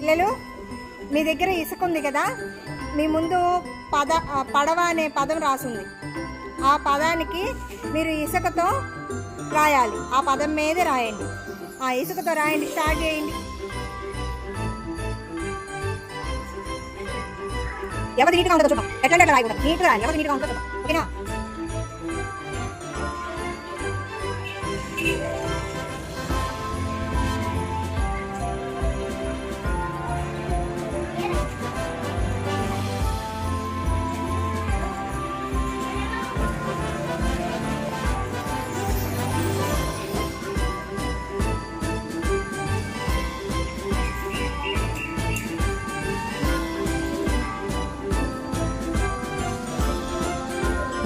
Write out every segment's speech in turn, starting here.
పిల్లలు మీ దగ్గర ఇసుక ఉంది కదా? మీ ముందు పద పడవ అనే పదం రాసుంది. ఆ పదానికి మీరు ఇసుకతో రాయాలి. ఆ పదం మీదే రాయండి. ఆ ఇసుకతో రాయండి స్టార్ట్ చేయండి. ఎవరు నీట్గా ఉంటుందో చూద్దాం. ఎట్లా ఎట్లా రాయకూడదు. నీట్గా రాయాలి. ఎవరు నీట్గా ఉంటుందో చూద్దాం. ఓకేనా?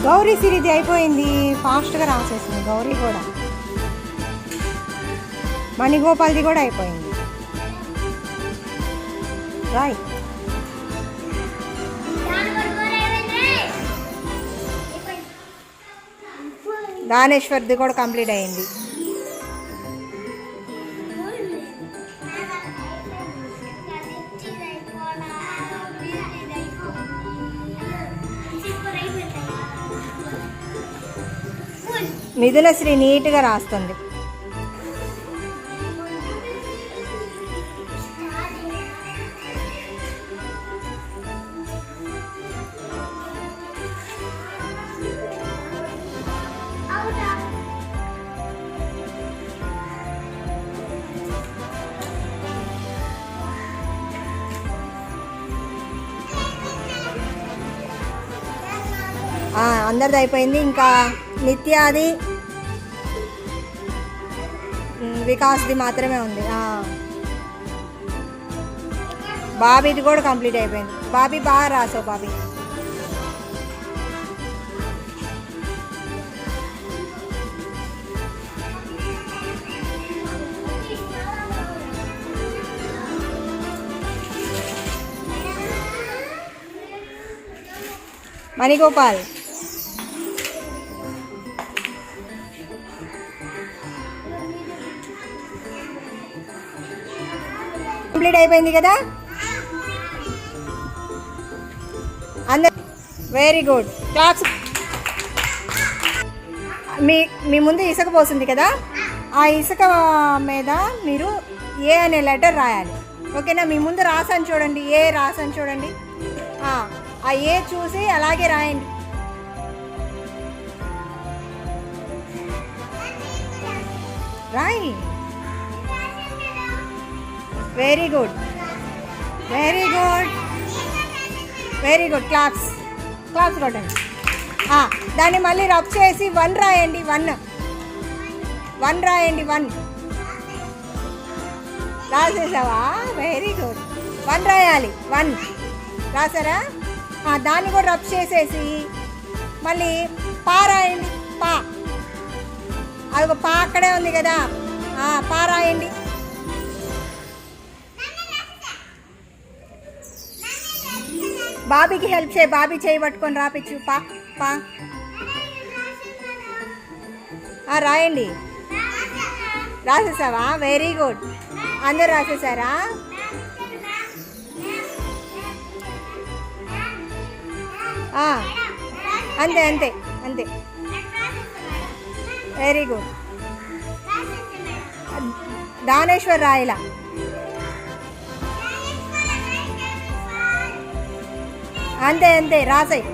గౌరీ సిరిది అయిపోయింది. ఫాస్ట్గా రాసేసింది. గౌరీ కూడా. మణిగోపాల్ది కూడా అయిపోయింది. రాయ్ దానేశ్వర్ది కూడా కంప్లీట్ అయింది. మిథునశ్రీ నీట్గా రాస్తుంది. అందరిది అయిపోయింది. ఇంకా నిత్యాది వికాస్ది మాత్రమే ఉంది. బాబీది కూడా కంప్లీట్ అయిపోయింది. బాబీ బాగా రాసావు బాబీ. మణిగోపాల్. కంప్లీట్ అయిపోయింది కదా? అందరు వెరీ గుడ్ క్లాస్ మీ మీ ముందు ఇసుక పోసింది కదా? ఆ ఇసుక మీద మీరు ఏ అనే లెటర్ రాయాలి. ఓకేనా మీ ముందు రాసాను చూడండి. ఏ రాసాను చూడండి. ఆ, ఆ ఏ చూసి అలాగే రాయండి. రాయి. Very good very good very good claps claps కొట్టండి. దాన్ని మళ్ళీ రబ్ చేసి వన్ రాయండి వన్ వన్ రాయండి వన్ రాసేసావా? వెరీ గుడ్ వన్ రాయాలి వన్ రాసారా? దాన్ని కూడా రబ్ చేసేసి మళ్ళీ పా రాయండి పా. అది ఒక పా అక్కడే ఉంది కదా. పా రాయండి. బాబీకి హెల్ప్ చేయి బాబీ చేయి పట్టుకొని రాపిచ్చు పా పా. ఆ, రాయండి. రాసేసావా? వెరీ గుడ్ అందరు రాసేసారా? అంతే అంతే అంతే. వెరీ గుడ్ దానేశ్వర్ రాయలా? అంతే అంతే రాసాయి.